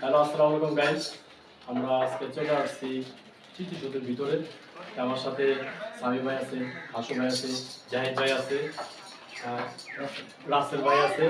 Hello, আসসালামু আলাইকুম guys আমরা আজকে চলে আসছি স্মৃতিসৌধের ভিতরে। আমার সাথে সামি ভাই আছে, হাসু ভাই আছে, জাহিদ ভাই আছে রাসেল ভাই আছে।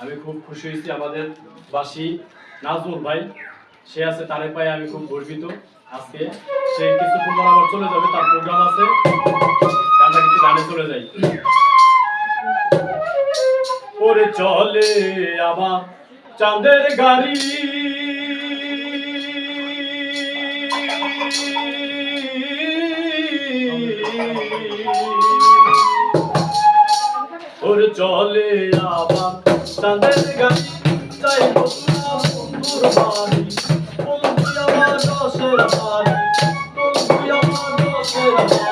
আমি খুব খুশি হয়েছি আমাদের বাসী নাজমুল ভাই। সে আছে তারে পায়ে, আমি খুব গর্বিত। আজকে সে কিছুক্ষণ আবার চলে যাবে, তার প্রোগ্রাম আছে। আমরা কিছু গানে চলে যাই। ওরে চলে আমার চাঁদের গাড়ি। ওরে চলে আমার চাঁদের গাড়ি। চাই বন্ধুর বাড়ি বন্ধু আমার দশের বাড়ি বন্ধু আমার দশের বাড়ি।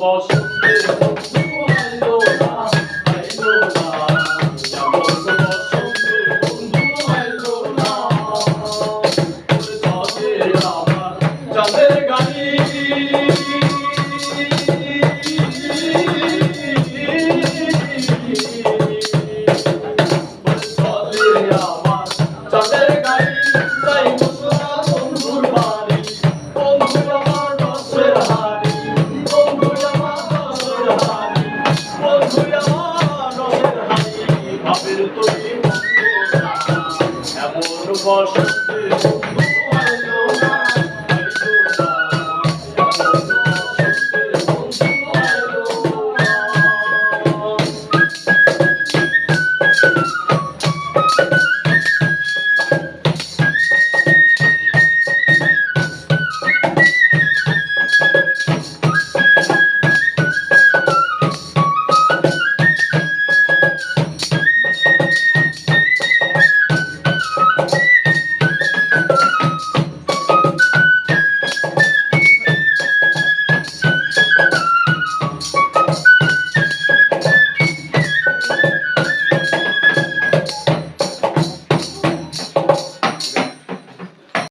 বসন্তের ভাবের তো এমন বসন্তে